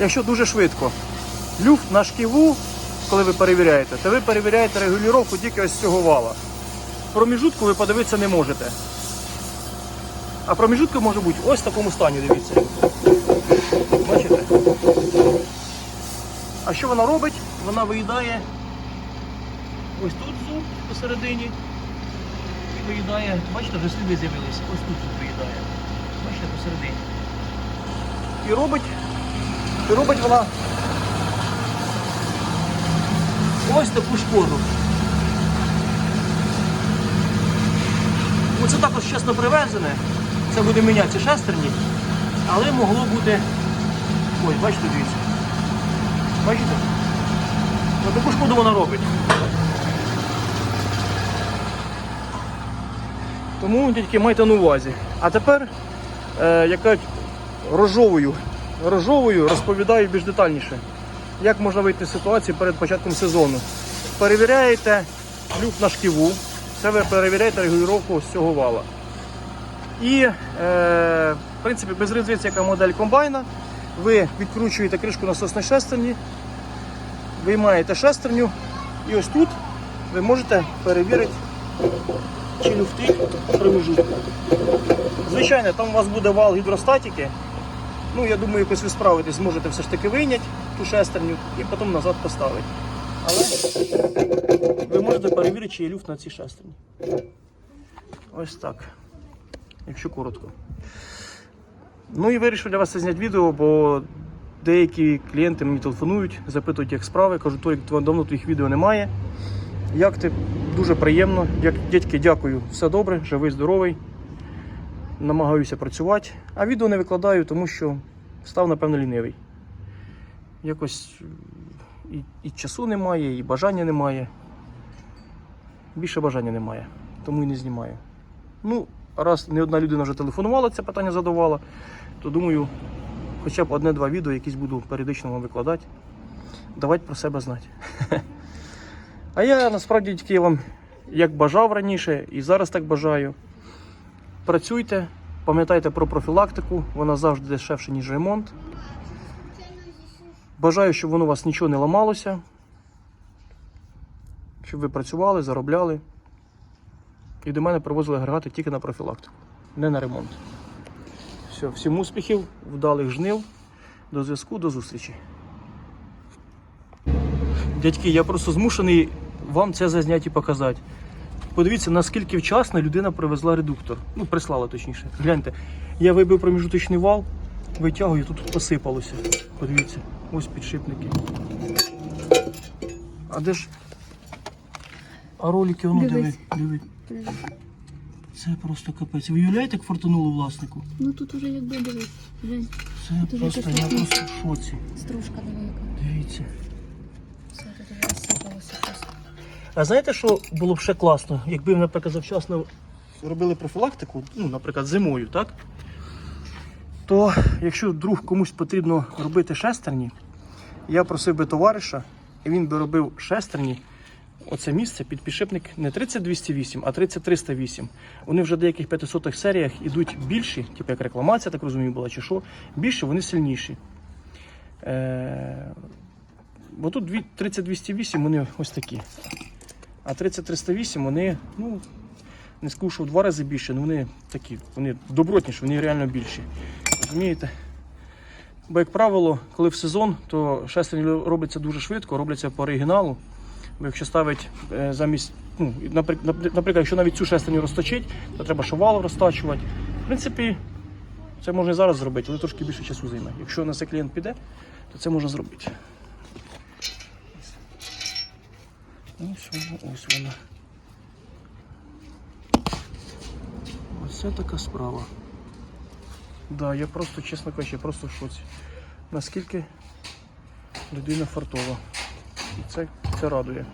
якщо дуже швидко. Люфт на шківу, коли ви перевіряєте, то ви перевіряєте регулювання тільки ось цього вала. Проміжутку ви подивитися не можете. А проміжутка може бути ось в такому стані, дивіться. Бачите? А що вона робить? Вона виїдає ось тут зуб посередині. І виїдає, бачите, вже сліди з'явилися. Ось тут зуб виїдає. Бачите, посередині. І робить, робить вона ось таку шкоду. Ну, Це також чесно привезене. Це буде мінятися шестерні, але могло бути. Ой, бачите, дивіться. Бачите? Ось таку шкоду вона робить. Тому тільки майте на увазі. А тепер, е, як кажуть, рожовою, рожовою розповідаю більш детальніше, як можна вийти з ситуації перед початком сезону. Перевіряєте люк на шківу, це ви перевіряєте регулювання з цього вала. І, е, в принципі, без різниці, яка модель комбайна, ви відкручуєте кришку насосної шестерні, виймаєте шестерню, і ось тут ви можете перевірити, чи люфти проміжутку. Звичайно, там у вас буде вал гідростатики. Ну, я думаю, якось ви справитесь, зможете все ж таки вийняти ту шестерню і потім назад поставити. Але ви можете перевірити, чи є люфт на цій шестерні. Ось так. Якщо коротко. Ну і вирішив для вас зняти відео, бо деякі клієнти мені телефонують, запитують, як справи. Кажу, Толік, давно твоїх відео немає. Як ти? Дуже приємно. Дядьки, дякую, все добре, живий, здоровий. Намагаюся працювати. А відео не викладаю, тому що став, напевно, лінивий. Якось і, і часу немає, і бажання немає. Більше бажання немає, тому і не знімаю. Ну, раз не одна людина вже телефонувала, це питання задавала, то думаю, хоча б одне-два відео якісь буду періодично вам викладати. Давати про себе знати. А я насправді тільки вам як бажав раніше і зараз так бажаю. Працюйте, пам'ятайте про профілактику, вона завжди дешевше, ніж ремонт. Бажаю, щоб воно у вас нічого не ламалося, щоб ви працювали, заробляли. І до мене привозили агрегати тільки на профілактику, не на ремонт. Все, всім успіхів, вдалих жнив, до зв'язку, до зустрічі. Дядьки, я просто змушений вам це зазняти і показати. Подивіться, наскільки вчасно людина привезла редуктор. Ну, прислала точніше. Гляньте, я вибив проміжуточний вал, витягую, тут посипалося. Подивіться, ось підшипники. А де ж? А ролики, воно диви, диви. Це просто капець. Ви уявляєте, як фортануло власнику? Ну тут уже якби дивись. Це Дуже просто, я просто в шоці. стружка невелика. Дивіться. Все тут вже розсипалося просто. А знаєте, що було б ще класно, якби, наприклад, завчасно робили профілактику, ну, наприклад, зимою, так? То якщо вдруг комусь потрібно робити шестерні, я просив би товариша, і він би робив шестерні. Оце місце під підшипник не 30208, а 30308. Вони вже в деяких 500 серіях ідуть більші, типу як рекламація, так розумію, була чи що. Більше вони сильніші. Е, бо тут дві- 30208 вони ось такі. А 3308 вони, ну, не скажу, що в два рази більше, але вони такі, вони добротніші, вони реально більші. Розумієте? Бо, як правило, коли в сезон, то шестерні робляться дуже швидко, робляться по оригіналу. Бо якщо ставить е, замість, ну, наприклад, якщо навіть цю шестерню розточить, то треба шовал розтачувати. В принципі, це можна і зараз зробити, але трошки більше часу займе. Якщо на це клієнт піде, то це можна зробити. Ось вона, ось вона. Оце така справа. Да, я просто, чесно кажучи, я просто в шоці. Наскільки людина фартова. І це, це радує.